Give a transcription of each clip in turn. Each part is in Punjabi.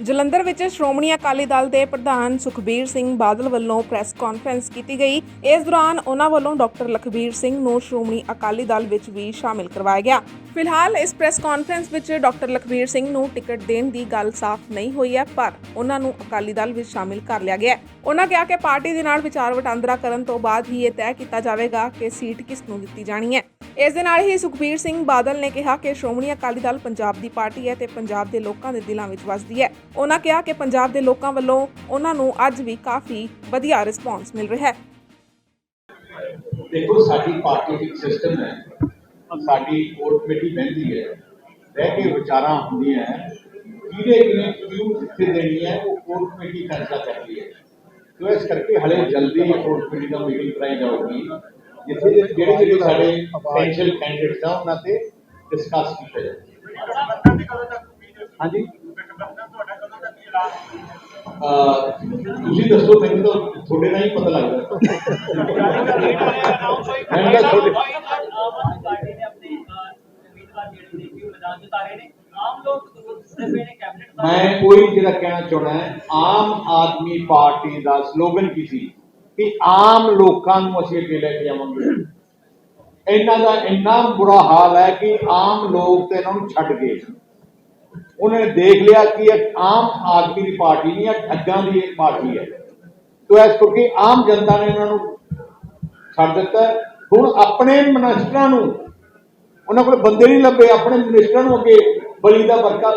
ਜਲੰਧਰ ਵਿੱਚ ਸ਼੍ਰੋਮਣੀ ਅਕਾਲੀ ਦਲ ਦੇ ਪ੍ਰਧਾਨ ਸੁਖਬੀਰ ਸਿੰਘ ਬਾਦਲ ਵੱਲੋਂ ਪ੍ਰੈਸ ਕਾਨਫਰੰਸ ਕੀਤੀ ਗਈ। ਇਸ ਦੌਰਾਨ ਉਹਨਾਂ ਵੱਲੋਂ ਡਾਕਟਰ ਲਖਬੀਰ ਸਿੰਘ ਨੂੰ ਸ਼੍ਰੋਮਣੀ ਅਕਾਲੀ ਦਲ ਵਿੱਚ ਵੀ ਸ਼ਾਮਿਲ ਕਰਵਾਇਆ ਗਿਆ। ਫਿਲਹਾਲ ਇਸ ਪ੍ਰੈਸ ਕਾਨਫਰੰਸ ਵਿੱਚ ਡਾਕਟਰ ਲਖਬੀਰ ਸਿੰਘ ਨੂੰ ਟਿਕਟ ਦੇਣ ਦੀ ਗੱਲ ਸਾਫ਼ ਨਹੀਂ ਹੋਈ ਹੈ, ਪਰ ਉਹਨਾਂ ਨੂੰ ਅਕਾਲੀ ਦਲ ਵਿੱਚ ਸ਼ਾਮਿਲ ਕਰ ਲਿਆ ਗਿਆ ਉਹਨਾਂ ਕਿਹਾ ਕਿ ਪਾਰਟੀ ਦੇ ਨਾਲ ਵਿਚਾਰ ਵਟਾਂਦਰਾ ਕਰਨ ਤੋਂ ਬਾਅਦ ਹੀ ਇਹ ਤੈਅ ਕੀਤਾ ਜਾਵੇਗਾ ਕਿ ਸੀਟ ਕਿਸ ਨੂੰ ਦਿੱਤੀ ਜਾਣੀ ਹੈ। ਇਸ ਦੇ ਨਾਲ ਹੀ ਸੁਖਬੀਰ ਸਿੰਘ ਬਾਦਲ ਨੇ ਕਿਹਾ ਕਿ ਸ਼੍ਰੋਮਣੀ ਅਕਾਲੀ ਦਲ ਪੰਜਾਬ ਦੀ ਪਾਰਟੀ ਹੈ ਤੇ ਪੰਜਾਬ ਦੇ ਲੋਕਾਂ ਦੇ ਦਿਲਾਂ ਵਿੱਚ ਵੱਸਦੀ ਹੈ। ਉਹਨਾਂ ਕਿਹਾ ਕਿ ਪੰਜਾਬ ਦੇ ਲੋਕਾਂ ਵੱਲੋਂ ਉਹਨਾਂ ਨੂੰ ਅੱਜ ਵੀ ਕਾਫੀ ਵਧੀਆ ਰਿਸਪਾਂਸ ਮਿਲ ਰਿਹਾ ਹੈ। ਦੇਖੋ ਸਾਡੀ ਪਾਰਟੀ ਇੱਕ ਸਿਸਟਮ ਹੈ ਸਾਡੀ ਕੋਰ ਕਮੇਟੀ ਬਹਿੰਦੀ ਹੈ ਬਹਿ ਕੇ ਵਿਚਾਰਾਂ ਹੁੰਦੀਆਂ ਹੈ ਕਿਹਦੇ ਕਿਹਨੇ ਕਿਉਂ ਕਿੱਥੇ ਦੇਣੀ ਹੈ ਉਹ ਕੋਰ ਕਮੇਟੀ ਫੈਸਲਾ ਕਰਦੀ ਹੈ। ਤੋ ਇਸ ਕਰਕੇ ਹਲੇ ਜਲਦੀ ਕੋਰ ਕਮੇਟੀ ਦਾ ਮੀਟਿੰਗ ਕਰਾਈ ਜਾਊਗੀ ਜਿੱਥੇ ਜਿਹੜੇ ਜਿਹੜੇ ਸਾਡੇ ਪੋਟੈਂਸ਼ੀਅਲ ਕੈਂਡੀਡੇਟਸ ਆ ਉਹਨਾਂ ਤੇ ਡਿਸਕਸ ਕੀਤਾ ਜਾਵੇ ਹਾਂਜੀ? ਤੁਸੀਂ ਦੱਸੋ, ਮੈਨੂੰ ਤਾਂ ਤੁਹਾਡੇ ਨਾਲ ਹੀ ਪਤਾ ਲੱਗਦਾ। ਮੈਨੂੰ ਤਾਂ ਤੁਹਾਡੇ ਪਾਰਟੀ ਨੇ ਆਪਣੇ ਉਮੀਦਵਾਰ ਜਿਹੜੇ ਨੇ ਕਿ ਮੈਦਾਨ ਚ ਉਤਾਰੇ ਨੇ ਆਮ ਲੋਕ ਦੂਸਰੇ ਪਏ ਕੈਬਨਿਟ ਮੈਂ ਕੋਈ ਜਿਹੜਾ ਕਹਿਣਾ ਚਾਹੁੰਦਾ ਹੈ, ਆਮ ਆਦਮੀ ਪਾਰਟੀ ਦਾ ਸਲੋਗਨ ਕੀ ਸੀ? ਕਿ ਆਮ ਲੋਕਾਂ ਨੂੰ ਅਸੀਂ ਅੱਗੇ ਲੈ ਕੇ ਆਵਾਂਗੇ ਇਹਨਾਂ ਦਾ ਇੰਨਾ ਬੁਰਾ ਹਾਲ ਹੈ ਕਿ ਆਮ ਲੋਕ ਤੇ ਇਹਨਾਂ ਨੂੰ ਛੱਡ ਗਏ। ਉਹਨਾਂ ਨੇ ਦੇਖ ਲਿਆ ਕਿ ਇਹ ਆਮ ਆਦਮੀ ਦੀ ਪਾਰਟੀ ਨਹੀਂ ਹੈ ਠੱਗਾਂ ਦੀ ਇੱਕ ਪਾਰਟੀ ਹੈ। ਤੋ ਇਸ ਕਰਕੇ ਆਮ ਜਨਤਾ ਨੇ ਇਹਨਾਂ ਨੂੰ ਛੱਡ ਦਿੱਤਾ। ਹੁਣ ਆਪਣੇ ਮਿਨਿਸਟਰਾਂ ਨੂੰ ਉਹਨਾਂ ਕੋਲ ਬੰਦੇ ਨਹੀਂ ਲੱਭੇ ਆਪਣੇ ਮਿਨਿਸਟਰਾਂ ਨੂੰ ਅੱਗੇ ਬਲੀ ਦਾ ਬੱਕਰਾ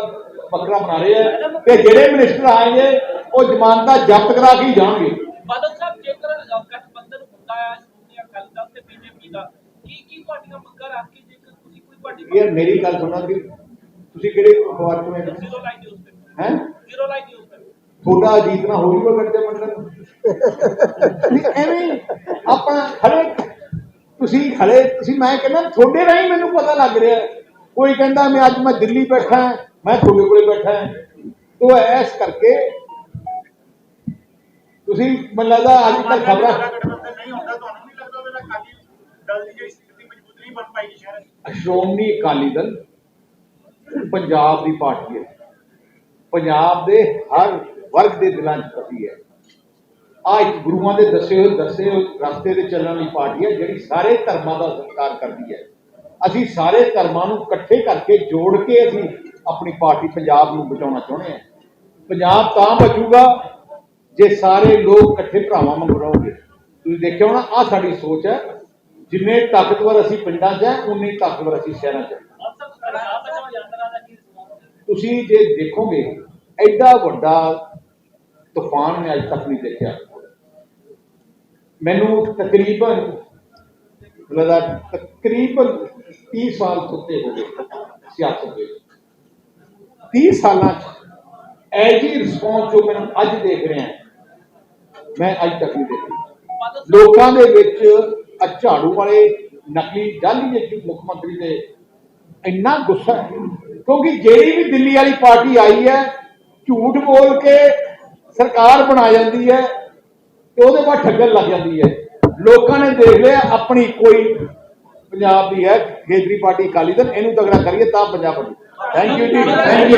ਬੱਕਰਾ ਬਣਾ ਰਹੇ ਆ ਤੇ ਜਿਹੜੇ ਮਿਨਿਸਟਰ ਆਏਗੇ ਉਹ ਜ਼ਮਾਨਤਾਂ ਜ਼ਬਤ ਕਰਾ ਕੇ ਜਾਣਗੇ। ਬਾਦਲ ਸਾਹਿਬ ਜੇਕਰ ਗਠਬੰਧਨ ਹੁੰਦਾ ਹੈ ਸ਼੍ਰੋਮਣੀ ਅਕਾਲੀ ਦਲ ਤੇ ਬੀਜੇਪੀ ਦਾ ਕੀ ਕੀ ਪਾਰਟੀਆਂ ਮੰਗਾਂ ਰੱਖ ਕੇ ਜੇਕਰ ਤੁਸੀਂ ਕੋਈ ਪਾਰਟੀ ਯਾਰ ਮੇਰੀ ਗੱਲ ਸੁਣੋ ਕਿ ਤੁਸੀਂ ਕਿਹੜੇ ਅਖਬਾਰ ਤੋਂ ਹੈ ਜ਼ੀਰੋ ਲਾਈਨ ਨਿਊਜ਼ ਹੈ? ਜ਼ੀਰੋ ਲਾਈਨ ਨਿਊਜ਼ ਥੋੜਾ ਅਜੀਤ ਨਾ ਹੋ ਜੂਗਾ ਗੱਡੇ ਮੰਡਲ ਐਵੇਂ ਆਪਣਾ ਖੜੇ ਤੁਸੀਂ ਖੜੇ ਤੁਸੀਂ ਮੈਂ ਕਹਿੰਦਾ ਤੁਹਾਡੇ ਰਾਹੀਂ ਮੈਨੂੰ ਪਤਾ ਲੱਗ ਰਿਹਾ। ਕੋਈ ਕਹਿੰਦਾ ਮੈਂ ਅੱਜ ਮੈਂ ਦਿੱਲੀ ਬੈਠਾ ਮੈਂ ਤੁਹਾਡੇ ਕੋਲੇ ਬੈਠਾ ਤੋ ਐਸ ਕਰਕੇ ਤੁਸੀਂ ਮੈਨੂੰ ਲੱਗਦਾ ਅੱਜ ਕੱਲ ਖਬਰਾਂ ਨਹੀਂ ਹੁੰਦਾ ਤੁਹਾਨੂੰ ਨਹੀਂ ਲੱਗਦਾ ਉਹਦੇ ਨਾਲ ਅਕਾਲੀ ਦਲ ਦੀ ਜਿਹੜੀ ਸਥਿਤੀ ਮਜ਼ਬੂਤ ਨਹੀਂ ਬਣ ਪਾਏਗੀ ਸ਼ਹਿਰ? ਸ਼੍ਰੋਮਣੀ ਅਕਾਲੀ ਦਲ ਪੰਜਾਬ ਦੀ ਪਾਰਟੀ ਹੈ। ਪੰਜਾਬ ਦੇ ਹਰ ਵਰਗ ਦੇ ਦਿਲਾਂ 'ਚ ਵਸੀ ਹੈ। ਆ ਇੱਕ ਗੁਰੂਆਂ ਦੇ ਦੱਸੇ ਹੋਏ ਦੱਸੇ ਰਸਤੇ ਤੇ ਚੱਲਣ ਵਾਲੀ ਪਾਰਟੀ ਹੈ, ਜਿਹੜੀ ਸਾਰੇ ਧਰਮਾਂ ਦਾ ਸਤਿਕਾਰ ਕਰਦੀ ਹੈ। ਅਸੀਂ ਸਾਰੇ ਧਰਮਾਂ ਨੂੰ ਇਕੱਠੇ ਕਰਕੇ ਜੋੜ ਕੇ ਅਸੀਂ ਆਪਣੀ ਪਾਰਟੀ ਪੰਜਾਬ ਨੂੰ ਬਚਾਉਣਾ ਚਾਹੁੰਦੇ ਹਾਂ। ਪੰਜਾਬ ਤਾਂ ਬਚੂਗਾ ਜੇ ਸਾਰੇ ਲੋਕ ਇਕੱਠੇ ਭਰਾਵਾਂ ਵਾਂਗ ਰਹੋਗੇ। ਤੁਸੀਂ ਦੇਖਿਆ ਹੋਣਾ ਆ ਸਾਡੀ ਸੋਚ ਹੈ। ਜਿੰਨੇ ਤਾਕਤਵਰ ਅਸੀਂ ਪਿੰਡਾਂ 'ਚ ਹੈ, ਉਨੇ ਤਾਕਤਵਰ ਅਸੀਂ ਸ਼ਹਿਰਾਂ 'ਚ ਹਾਂ। ਆਪ ਸਭ ਪੰਜਾਬ ਬਚਾਓ ਯਾਤਰਾ ਦਾ ਕੀ ਰਿਸਪੌਂਸ ਹੈ ਤੁਸੀਂ ਜੇ ਦੇਖੋਗੇ, ਐਡਾ ਵੱਡਾ ਤੂਫਾਨ ਮੈਂ ਅੱਜ ਤੱਕ ਨਹੀਂ ਦੇਖਿਆ। ਮੈਨੂੰ ਤਕਰੀਬਨ ਲਗਾ ਤਕਰੀਬਨ 30 ਸਾਲ ਉੱਤੇ ਹੋ ਗਏ ਸਿਆਸਤ ਵਿੱਚ 30 ਸਾਲਾਂ ਚ ਐਜੀ ਰਿਸਪੌਂਸ ਜੋ ਮੈਨੂੰ ਅੱਜ ਦੇਖ ਰਿਹਾ ਮੈਂ ਅੱਜ ਤੱਕ ਨਹੀਂ ਦੇਖੀ ਲੋਕਾਂ ਦੇ ਵਿੱਚ ਆ ਝਾੜੂ ਵਾਲੇ, ਨਕਲੀ ਜਾਲੀ ਜਿਹੇ ਮੁੱਖ ਮੰਤਰੀ ਦੇ ਇੰਨਾ ਗੁੱਸਾ ਹੈ। ਕਿਉਂਕਿ ਜਿਹੜੀ ਵੀ ਦਿੱਲੀ ਵਾਲੀ ਪਾਰਟੀ ਆਈ ਹੈ, ਝੂਠ ਬੋਲ ਕੇ ਸਰਕਾਰ ਬਣਾ ਜਾਂਦੀ ਹੈ ਤੇ ਉਹਦੇ ਬਾਅਦ ਠੱਗਣ ਲੱਗ ਜਾਂਦੀ ਹੈ। ਲੋਕਾਂ ਨੇ ਦੇਖ ਲਿਆ, ਆਪਣੀ ਕੋਈ ਪੰਜਾਬ ਦੀ ਹੈ, ਖੇਤਰੀ ਪਾਰਟੀ ਅਕਾਲੀ ਦਲ, ਇਹਨੂੰ ਤਗੜਾ ਕਰੀਏ ਤਾਂ ਪੰਜਾਬ ਬਣੀ। ਥੈਂਕ ਯੂ ਜੀ ਥੈਂਕ ਯੂ